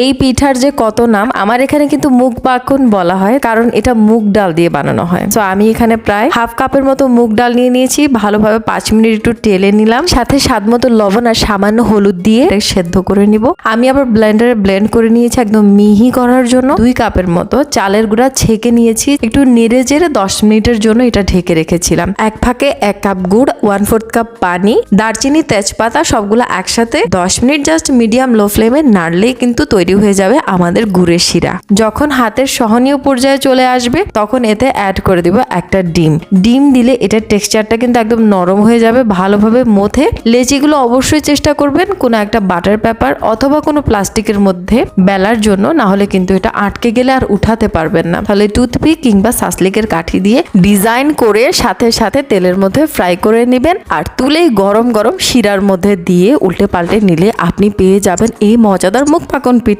এই পিঠার যে কত নাম, আমার এখানে কিন্তু মুগ পাকন বলা হয়, কারণ এটা মুগ ডাল দিয়ে বানানো হয়। তো আমি এখানে প্রায় হাফ কাপের মতো মুগ ডাল নিয়ে নিয়েছি, ভালোভাবে পাঁচ মিনিট একটু টেলে নিলাম। সাথে স্বাদ মতো লবণ আর সামান্য হলুদ দিয়ে সেদ্ধ করে নিব। আমি আবার ব্লেন্ডারে ব্লেন্ড করে নিয়েছি একদম মিহি করার জন্য। দুই কাপের মতো চালের গুঁড়া ছেঁকে নিয়েছি। একটু নেড়ে জেড়ে দশ মিনিটের জন্য এটা ঢেকে রেখেছিলাম। এক ফাঁকে এক কাপ গুড় ওয়ান ফোর্থ কাপ পানি, দারচিনি, তেজপাতা সবগুলো একসাথে দশ মিনিট জাস্ট মিডিয়াম লো ফ্লেমে নাড়লেই কিন্তু তৈরি হয়ে যাবে আমাদের গুড়ের শিরা। যখন হাতের সহনীয় পর্যায়ে চলে আসবে, তখন এতে অ্যাড করে দিব একটা ডিম। ডিম দিলে এটার টেক্সচারটা কিন্তু একদম নরম হয়ে যাবে, ভালোভাবে মথে। লেচিগুলো অবশ্যই চেষ্টা করবেন কোনো একটা বাটার পেপার অথবা কোনো প্লাস্টিকের মধ্যে বেলার জন্য, না হলে কিন্তু এটা আটকে গেলে আর উঠাতে পারবেন না। তাহলে টুথপিক কিংবা সাসলিকের কাঠি দিয়ে ডিজাইন করে সাথে সাথে তেলের মধ্যে ফ্রাই করে নেবেন আর তুলেই গরম গরম শিরার মধ্যে দিয়ে উল্টে পাল্টে নিলে আপনি পেয়ে যাবেন এই মজাদার মুখ পাকন